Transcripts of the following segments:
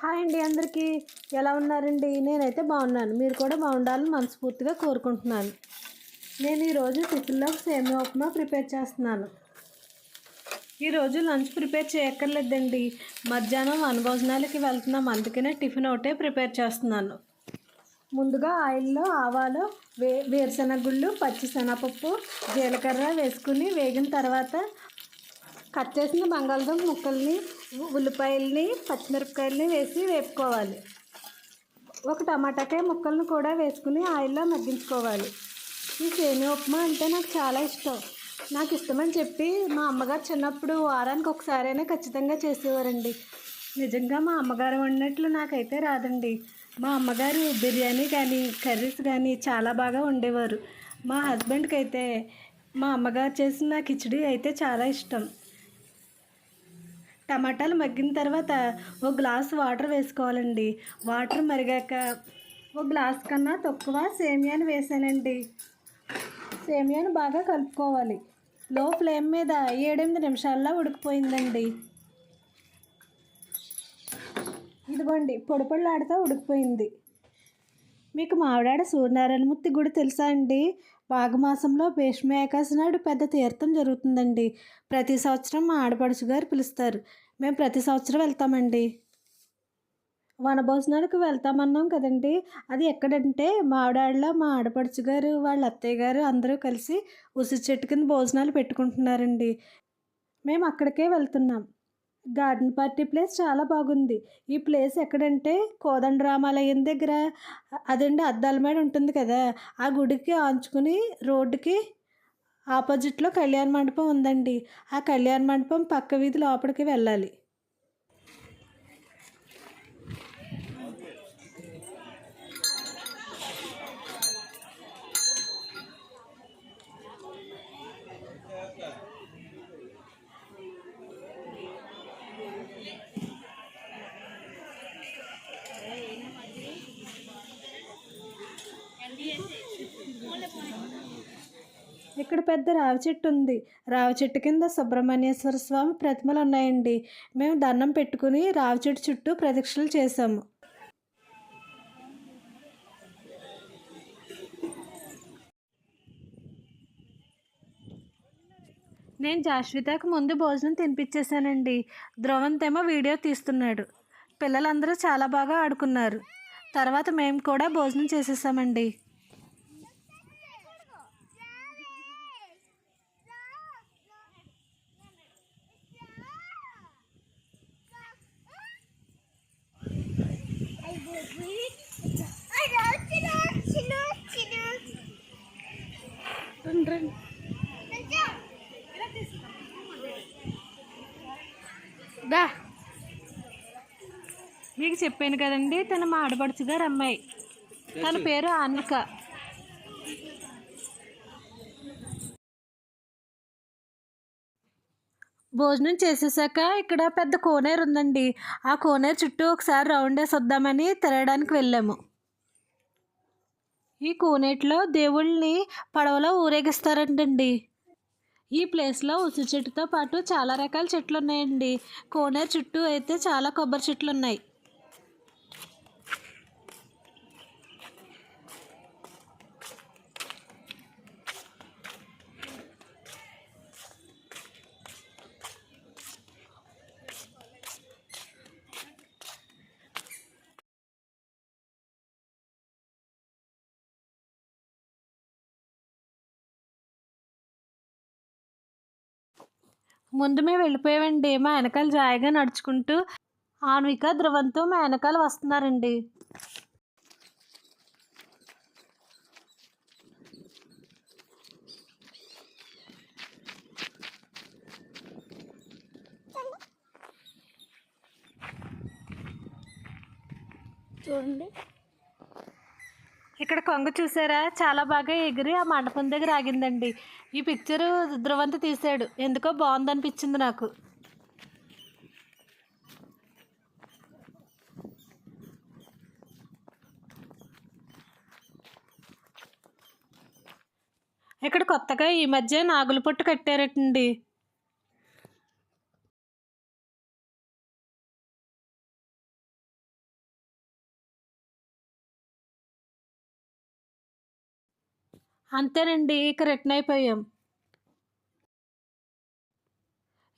Hi అండి అందరికీ. ఎలా ఉన్నారండి? నేనైతే బాగున్నాను. మీరు కూడా బాగుండాలని మనస్ఫూర్తిగా కోరుకుంటున్నాను. నేను ఈరోజు టిఫిన్లో సేమియా ఉప్మా ప్రిపేర్ చేస్తున్నాను. ఈరోజు లంచ్ ప్రిపేర్ చేయక్కర్లేదండి. మధ్యాహ్నం వనభోజనాలకి వెళ్తున్నాం. అందుకనే టిఫిన్ ఒకటే ప్రిపేర్ చేస్తున్నాను. ముందుగా ఆయిల్లో ఆవాలు వే వేరుశనగ గుళ్ళు పచ్చిశనగపప్పు జీలకర్ర వేసుకుని వేగిన తర్వాత కట్ చేసిన బంగాళదుంప ముక్కల్ని ఉల్లిపాయల్ని పచ్చిమిరపకాయల్ని వేసి వేపుకోవాలి. ఒక టమాటాకాయ ముక్కలను కూడా వేసుకుని ఆయిల్లో మగ్గించుకోవాలి. ఈ సేమియా ఉప్మా అంటే నాకు చాలా ఇష్టం. నాకు ఇష్టమని చెప్పి మా అమ్మగారు చిన్నప్పుడు వారానికి ఒకసారైనా ఖచ్చితంగా చేసేవారండి. నిజంగా మా అమ్మగారు వండినట్లు నాకైతే రాదండి. మా అమ్మగారు బిర్యానీ కానీ కర్రీస్ కానీ చాలా బాగా వండేవారు. మా హస్బెండ్కి అయితే మా అమ్మగారు చేసిన కిచిడి అయితే చాలా ఇష్టం. టమాటాలు మగ్గిన తర్వాత ఒక గ్లాస్ వాటర్ వేసుకోవాలండి. వాటర్ మరిగాక ఒక గ్లాస్ కన్నా తక్కువ సేమియాను వేసానండి. సేమియాను బాగా కలుపుకోవాలి. లో ఫ్లేమ్ మీద ఏడెనిమిది నిమిషాల్లో ఉడికిపోయిందండి. ఇదిగోండి పొడి పొడిలాడుతూ ఉడికిపోయింది. మీకు మావిడాడ సూర్యనారాయణమూర్తి గుడి తెలుసా అండి? మాఘమాసంలో భీష్మ ఏకాశి నాడు పెద్ద తీర్థం జరుగుతుందండి. ప్రతి సంవత్సరం మా ఆడపడుచు గారు పిలుస్తారు. మేము ప్రతి సంవత్సరం వెళ్తామండి. వనభోజనాలకు వెళ్తామన్నాం కదండి. అది ఎక్కడంటే మావిడాడలో మా ఆడపడుచు గారు వాళ్ళ అత్తయ్య గారు అందరూ కలిసి ఉసిరి చెట్టు కింద భోజనాలు పెట్టుకుంటున్నారండి. మేము అక్కడికే వెళ్తున్నాం. గార్డెన్ పార్టీ ప్లేస్ చాలా బాగుంది. ఈ ప్లేస్ ఎక్కడంటే కోదండ రామాలయం దగ్గర. అదండి అద్దాల మేడ ఉంటుంది కదా. ఆ గుడికి ఆంచుకుని రోడ్డుకి ఆపోజిట్లో కళ్యాణ మండపం ఉందండి. ఆ కళ్యాణ మండపం పక్క వీధి లోపలికి వెళ్ళాలి ఇక్కడ పెద్ద రావి చెట్టు ఉంది రావి చెట్టు కింద సుబ్రహ్మణ్యేశ్వర స్వామి ప్రతిమలు ఉన్నాయండి. మేము దండం పెట్టుకుని రావి చెట్టు చుట్టూ ప్రదక్షిణలు చేసాము నేను జాస్వితకు ముందు భోజనం తినిపించేశానండి. ధ్రువంతేమో వీడియో తీస్తున్నాడు. పిల్లలందరూ చాలా బాగా ఆడుకున్నారు. తర్వాత మేము కూడా భోజనం చేసేసామండి రండి రండి దా. మీకు చెప్పాను కదండి తన మా ఆడపడుచు గారు అమ్మాయి తన పేరు అన్విక భోజనం చేసేసాక ఇక్కడ పెద్ద కోనేరు ఉందండి. ఆ కోనేరు చుట్టూ ఒకసారి రౌండ్ వేసి వద్దామని తిరగడానికి వెళ్ళాము. ఈ కోనేటిలో దేవుళ్ళని పడవలో ఊరేగిస్తారంటండి. ఈ ప్లేస్లో ఉసిరి చెట్టుతో పాటు చాలా రకాల చెట్లు ఉన్నాయండి కోనేరు చుట్టూ అయితే చాలా కొబ్బరి చెట్లు ఉన్నాయి ముందు మేము వెళ్ళిపోయామండి. మా వెనకాల జాయిగా నడుచుకుంటూ ఆన్విక ధ్రువంతో మా వెనకాల వస్తున్నారండి. చూడండి. ఇక్కడ కొంగ చూసారా? చాలా బాగా ఎగిరి ఆ మండపం దగ్గర ఆగిందండి. ఈ పిక్చరు ధ్రువంత తీసాడు ఎందుకో బాగుందనిపించింది నాకు. ఇక్కడ కొత్తగా ఈ మధ్య నాగుల పొట్టు కట్టారటండి. అంతేనండి ఇక రిటర్న్ అయిపోయాం.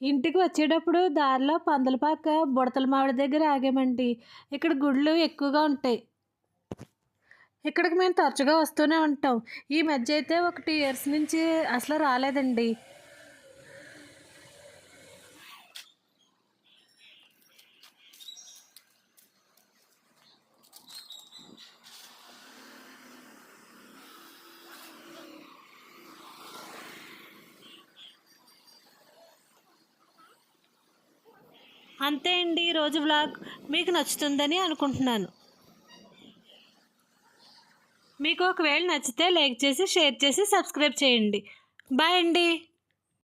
ఇంటికి వచ్చేటప్పుడు దారిలో పందలపాక బుడతల మామిడి దగ్గర ఆగామండి. ఇక్కడ గుళ్ళు ఎక్కువగా ఉంటాయి. ఇక్కడికి మేము తరచుగా వస్తూనే ఉంటాం. ఈ మధ్య అయితే ఒక టూ ఇయర్స్ నుంచి అసలు రాలేదండి. అంతే అండి ఈరోజు బ్లాగ్ మీకు నచ్చుతుందని అనుకుంటున్నాను. మీకు ఒకవేళ నచ్చితే లైక్ చేసి షేర్ చేసి సబ్స్క్రైబ్ చేయండి. బాయ్ అండి.